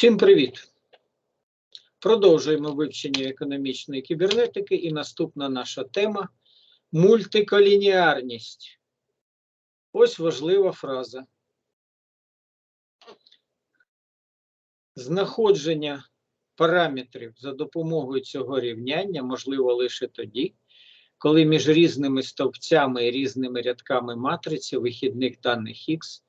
Всім привіт! Продовжуємо вивчення економічної кібернетики і наступна наша тема мультиколініарність. Ось важлива фраза. Знаходження параметрів за допомогою цього рівняння можливо лише тоді, коли між різними стовпцями і різними рядками матриці вихідних даних Х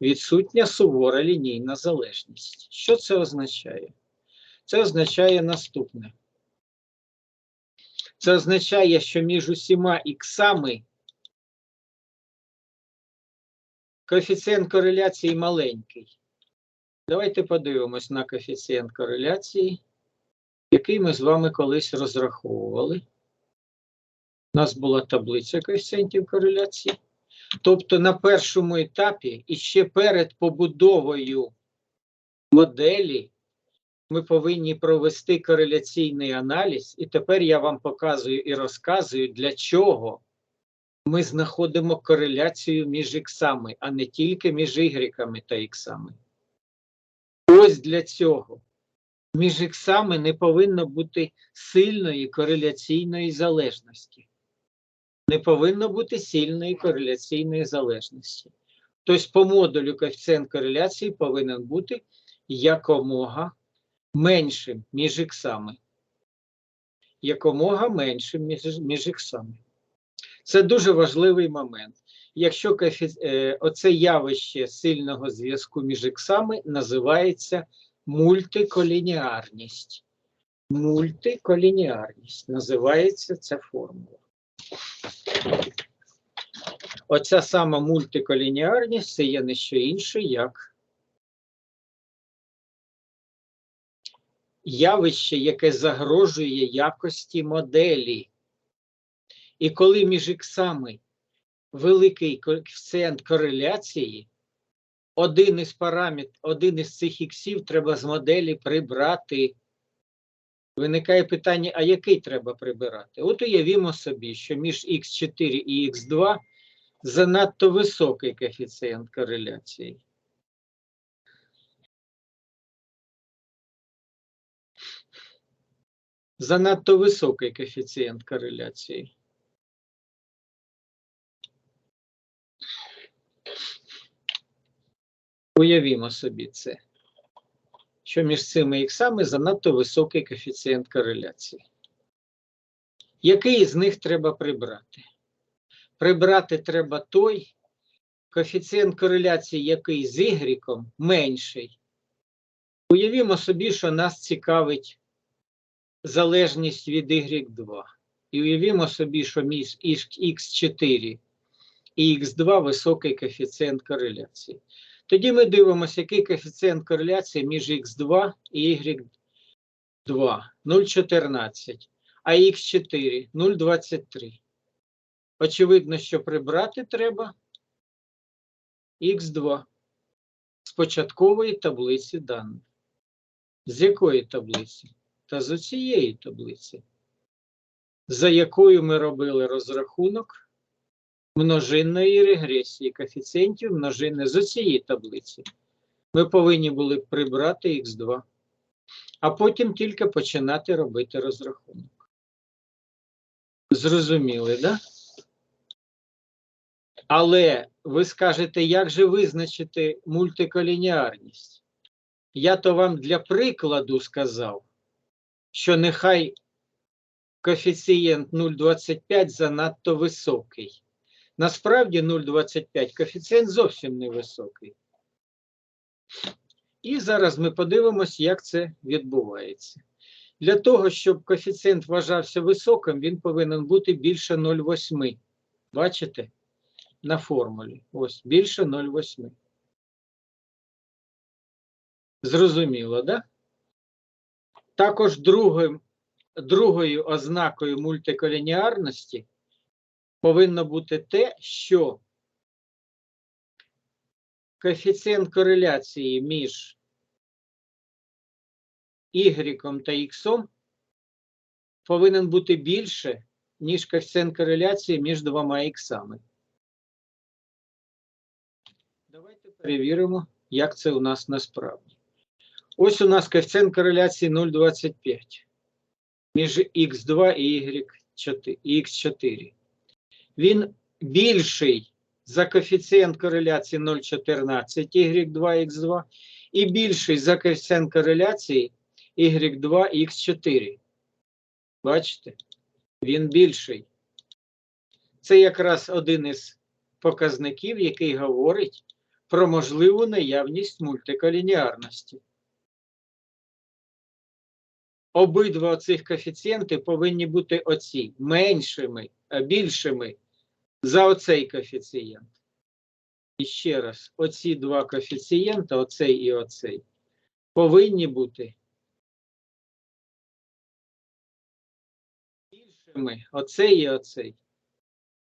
відсутня сувора лінійна залежність. Що це означає? Це означає наступне. Це означає, що між усіма іксами коефіцієнт кореляції маленький. Давайте подивимось на коефіцієнт кореляції, який ми з вами колись розраховували. У нас була таблиця коефіцієнтів кореляції. Тобто на першому етапі і ще перед побудовою моделі ми повинні провести кореляційний аналіз, і тепер я вам показую і розказую, для чого ми знаходимо кореляцію між іксами, а не тільки між ігреками та іксами. Ось для цього. Між іксами не повинно бути сильної кореляційної залежності не повинно бути сильної кореляційної залежності. Тобто, по модулю коефіцієнт кореляції повинен бути якомога меншим між іксами. Якомога меншим між, іксами. Це дуже важливий момент. Якщо е, оце явище сильного зв'язку між іксами називається мультиколініарність. Мультиколініарність називається ця формула. Оця сама мультиколініарність це є не що інше, як явище, яке загрожує якості моделі. І коли між іксами великий коефіцієнт кореляції, один із параметрів, один із цих іксів треба з моделі прибрати. Виникає питання, а який треба прибирати? От уявімо собі, що між х4 і х2 занадто високий коефіцієнт кореляції. Занадто високий коефіцієнт кореляції. Уявімо собі це що між цими іксами занадто високий коефіцієнт кореляції. Який із них треба прибрати? Прибрати треба той коефіцієнт кореляції, який з Y менший. Уявімо собі, що нас цікавить залежність від Y2. І уявімо собі, що між X4 і X2 високий коефіцієнт кореляції. Тоді ми дивимося, який коефіцієнт кореляції між Х2 і Y2 0,14, а Х4 0,23. Очевидно, що прибрати треба Х2 з початкової таблиці даних. З якої таблиці? Та з цієї таблиці, за якою ми робили розрахунок множинної регресії коефіцієнтів множини з цієї таблиці. Ми повинні були прибрати х2, а потім тільки починати робити розрахунок. Зрозуміли, так? Да? Але ви скажете, як же визначити мультиколініарність? Я то вам для прикладу сказав, що нехай коефіцієнт 0,25 занадто високий. Насправді 0,25 коефіцієнт зовсім невисокий. І зараз ми подивимося, як це відбувається. Для того, щоб коефіцієнт вважався високим, він повинен бути більше 0,8. Бачите? На формулі. Ось, більше 0,8. Зрозуміло, да? Також другим, другою ознакою мультиколініарності повинно бути те, що коефіцієнт кореляції між Y та X повинен бути більше, ніж коефіцієнт кореляції між двома іксами. Давайте перевіримо, як це у нас насправді. Ось у нас коефіцієнт кореляції 0,25 між х2 і y4. Він більший за коефіцієнт кореляції 0,14 y2, x2 і більший за коефіцієнт кореляції y2, x4. Бачите? Він більший. Це якраз один із показників, який говорить про можливу наявність мультиколініарності. Обидва цих коефіцієнти повинні бути оці меншими, більшими за оцей коефіцієнт. І ще раз, оці два коефіцієнти, оцей і оцей, повинні бути більшими, оцей і оцей,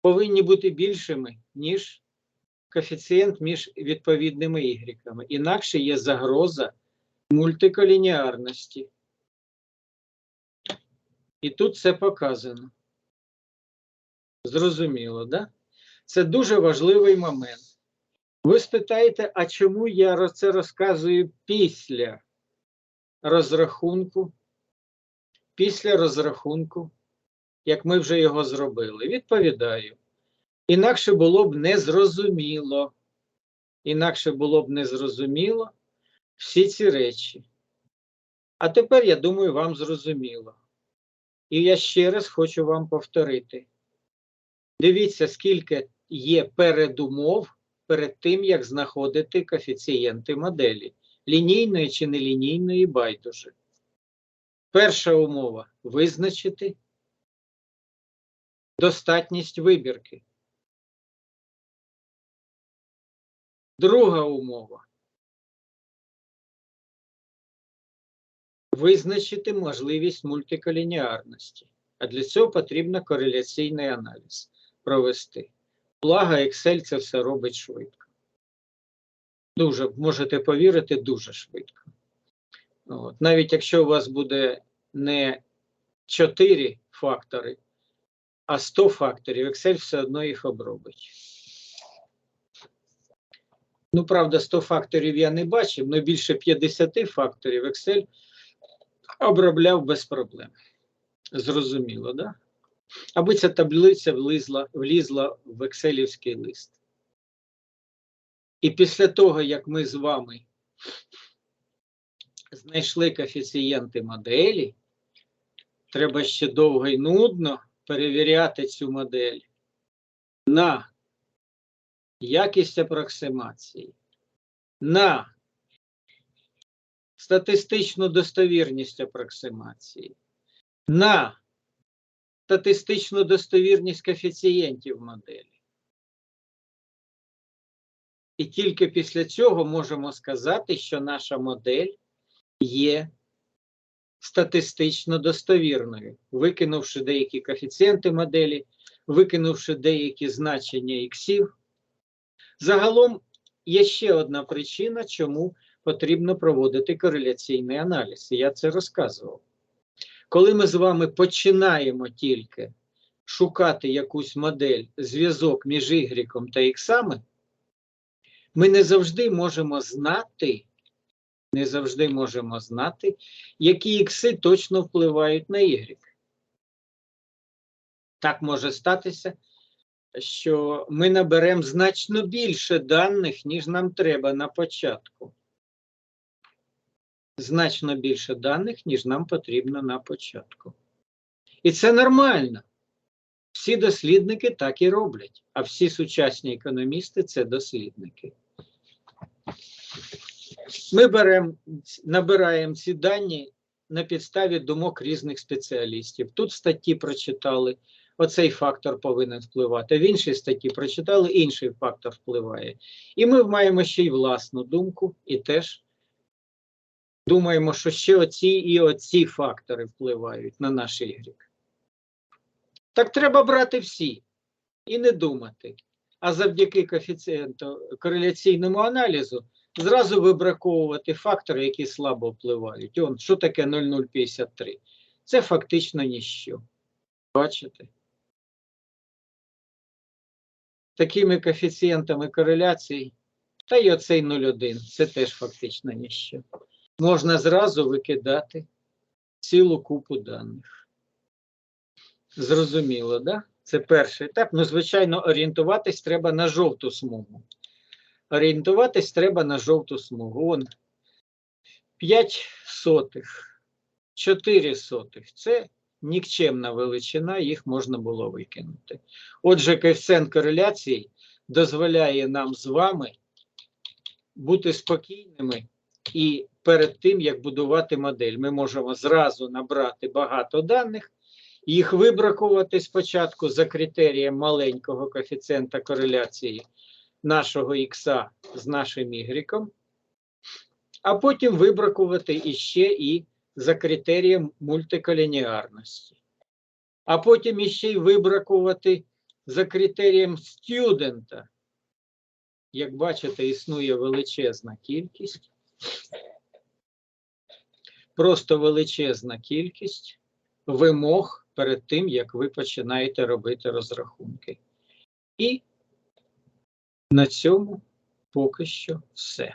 повинні бути більшими, ніж коефіцієнт між відповідними ігріками. Інакше є загроза мультиколініарності. І тут це показано. Зрозуміло, да? Це дуже важливий момент. Ви спитаєте, а чому я це розказую після розрахунку? Після розрахунку, як ми вже його зробили? Відповідаю. Інакше було б незрозуміло. Інакше було б незрозуміло всі ці речі. А тепер, я думаю, вам зрозуміло. І я ще раз хочу вам повторити. Дивіться, скільки є передумов перед тим, як знаходити коефіцієнти моделі. Лінійної чи нелінійної байдуже. Перша умова визначити достатність вибірки. Друга умова. Визначити можливість мультиколініарності. А для цього потрібно кореляційний аналіз провести. Благо, Excel це все робить швидко. Дуже, можете повірити, дуже швидко. От. Навіть якщо у вас буде не 4 фактори, а 100 факторів, Excel все одно їх обробить. Ну, правда, 100 факторів я не бачив, але більше 50 факторів Excel обробляв без проблем. Зрозуміло, да? Аби ця таблиця влізла, влізла в екселівський лист. І після того, як ми з вами знайшли коефіцієнти моделі, треба ще довго і нудно перевіряти цю модель на якість апроксимації, на статистичну достовірність апроксимації, на статистичну достовірність коефіцієнтів моделі. І тільки після цього можемо сказати, що наша модель є статистично достовірною, викинувши деякі коефіцієнти моделі, викинувши деякі значення іксів. Загалом є ще одна причина, чому потрібно проводити кореляційний аналіз. Я це розказував. Коли ми з вами починаємо тільки шукати якусь модель, зв'язок між Y та X, ми не завжди можемо знати, не завжди можемо знати, які ікси точно впливають на Y. Так може статися, що ми наберемо значно більше даних, ніж нам треба на початку значно більше даних, ніж нам потрібно на початку. І це нормально. Всі дослідники так і роблять, а всі сучасні економісти це дослідники. Ми беремо, набираємо ці дані на підставі думок різних спеціалістів. Тут статті прочитали, оцей фактор повинен впливати. В іншій статті прочитали, інший фактор впливає. І ми маємо ще й власну думку, і теж думаємо, що ще оці і оці фактори впливають на наш Y. Так треба брати всі і не думати. А завдяки коефіцієнту кореляційному аналізу зразу вибраковувати фактори, які слабо впливають. Он, що таке 0,053? Це фактично ніщо. Бачите? Такими коефіцієнтами кореляції, та й оцей 0,1 це теж фактично ніщо. Можна зразу викидати цілу купу даних. Зрозуміло, да? Це перший етап. Ну, звичайно, орієнтуватись треба на жовту смугу. Орієнтуватись треба на жовту смугу. Вон 5 сотих, 4 сотих. Це нікчемна величина, їх можна було викинути. Отже, коефіцієнт кореляції дозволяє нам з вами бути спокійними і перед тим, як будувати модель, ми можемо зразу набрати багато даних, їх вибракувати спочатку за критерієм маленького коефіцієнта кореляції нашого х з нашим y, а потім вибракувати іще і за критерієм мультиколініарності. А потім іще й вибракувати за критерієм студента. Як бачите, існує величезна кількість, просто величезна кількість вимог перед тим, як ви починаєте робити розрахунки. І на цьому поки що все.